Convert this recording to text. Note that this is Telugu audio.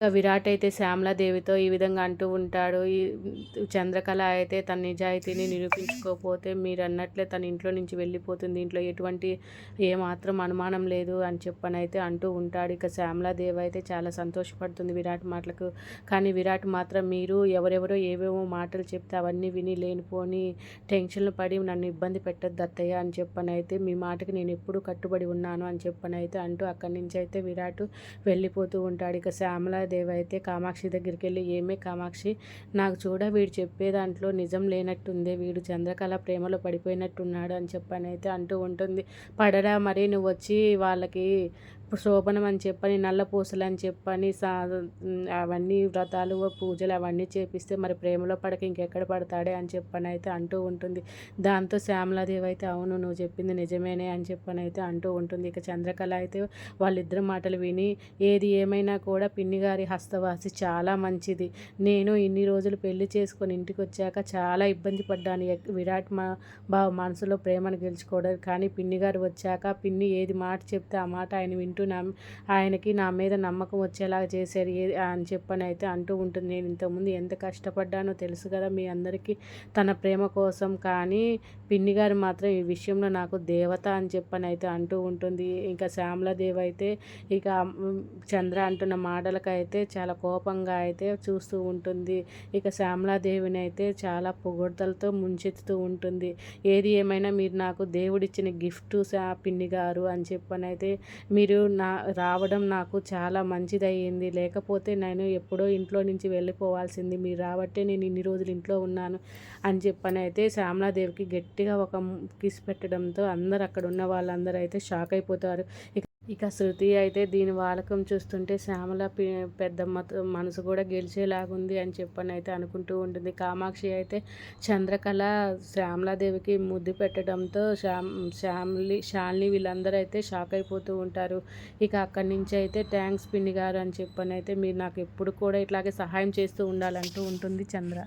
ఇక విరాట్ అయితే శ్యామలాదేవితో ఈ విధంగా అంటూ ఉంటాడు. ఈ చంద్రకళ అయితే తన నిజాయితీని నిరూపించుకోకపోతే మీరు అన్నట్లే తన ఇంట్లో నుంచి వెళ్ళిపోతుంది. ఇంట్లో ఎటువంటి ఏమాత్రం అనుమానం లేదు అని చెప్పని అయితే అంటూ ఉంటాడు. ఇక శ్యామలాదేవి అయితే చాలా సంతోషపడుతుంది విరాట్ మాటలకు. కానీ విరాట్ మాత్రం మీరు ఎవరెవరో ఏవేవో మాటలు చెప్తే అవన్నీ విని లేనిపోని టెన్షన్లు పడి నన్ను ఇబ్బంది పెట్టద్దు అత్తయ్య అని చెప్పని అయితే మీ మాటకి నేను ఎప్పుడు కట్టుబడి ఉన్నాను అని చెప్పని అయితే అంటూ అక్కడి నుంచి అయితే విరాట్ వెళ్ళిపోతూ ఉంటాడు. ఇక శ్యామల దేవి అయితే కామాక్షి దగ్గరికి వెళ్ళి ఏమే కామాక్షి నాకు చూడ వీడు చెప్పే దాంట్లో నిజం లేనట్టుంది వీడు చంద్రకళ ప్రేమలో పడిపోయినట్టున్నాడు అని చెప్పని అయితే అంటూ ఉంటుంది. పడరా మరి నువ్వు వచ్చి వాళ్ళకి శోభనం అని చెప్పని నల్ల పూసలు అని చెప్పని సా అవన్నీ వ్రతాలు పూజలు అవన్నీ చేపిస్తే మరి ప్రేమలో పడక ఇంకెక్కడ పడతాడే అని చెప్పని అయితే అంటూ ఉంటుంది. దాంతో శ్యామలాదేవి అయితే అవును నువ్వు చెప్పింది నిజమేనే అని చెప్పని అయితే అంటూ ఉంటుంది. ఇక చంద్రకళ అయితే వాళ్ళిద్దరు మాటలు విని ఏది ఏమైనా కూడా పిన్ని గారి హస్తవాసి చాలా మంచిది. నేను ఇన్ని రోజులు పెళ్ళి చేసుకొని ఇంటికి వచ్చాక చాలా ఇబ్బంది పడ్డాను. విరాట్ మా బావ మనసులో ప్రేమను గెలుచుకోవడం. కానీ పిన్ని గారు వచ్చాక పిన్ని ఏది మాట చెప్తే ఆ మాట ఆయన వింటూ అంటూ నా ఆయనకి నా మీద నమ్మకం వచ్చేలాగా చేశారు. ఏ అని చెప్పని అయితే అంటూ ఉంటుంది. నేను ఇంతకుముందు ఎంత కష్టపడ్డానో తెలుసు కదా మీ అందరికీ తన ప్రేమ కోసం. కానీ పిన్ని గారు మాత్రం ఈ విషయంలో నాకు దేవత అని చెప్పని అయితే అంటూ ఉంటుంది. ఇంకా శ్యామలాదేవి అయితే ఇక చంద్ర అంటున్న మాటలకైతే చాలా కోపంగా అయితే చూస్తూ ఉంటుంది. ఇక శ్యామలాదేవిని అయితే చాలా పొగడ్తలతో ముంచెత్తుతూ ఉంటుంది. ఏది ఏమైనా మీరు నాకు దేవుడిచ్చిన గిఫ్ట్ పిన్ని గారు అని చెప్పని అయితే మీరు నా రావడం నాకు చాలా మంచిదయ్యింది. లేకపోతే నేను ఎప్పుడో ఇంట్లో నుంచి వెళ్ళిపోవాల్సింది. మీరు రాబట్టే నేను ఇన్ని రోజులు ఇంట్లో ఉన్నాను అని చెప్పని అయితే శ్యామలాదేవికి గట్టిగా ఒక కిస్ పెట్టడంతో అందరు అక్కడ ఉన్న వాళ్ళందరూ అయితే షాక్ అయిపోతారు ఇక శృతి అయితే దీని వాడకం చూస్తుంటే శ్యామల పెద్దమ్మ మనసు కూడా గెలిచేలాగుంది అని చెప్పని అయితే అనుకుంటూ ఉంటుంది. కామాక్షి అయితే చంద్రకళ శ్యామలాదేవికి ముద్దు పెట్టడంతో శ్యామ్ శ్యామ్లి శాలిని వీళ్ళందరూ అయితే షాక్ అయిపోతూ ఉంటారు. ఇక అక్కడి నుంచి అయితే థ్యాంక్స్ పిన్ని గారు అని చెప్పని అయితే మీరు నాకు ఎప్పుడు కూడా ఇట్లాగే సహాయం చేస్తూ ఉండాలంటూ ఉంటుంది చంద్ర.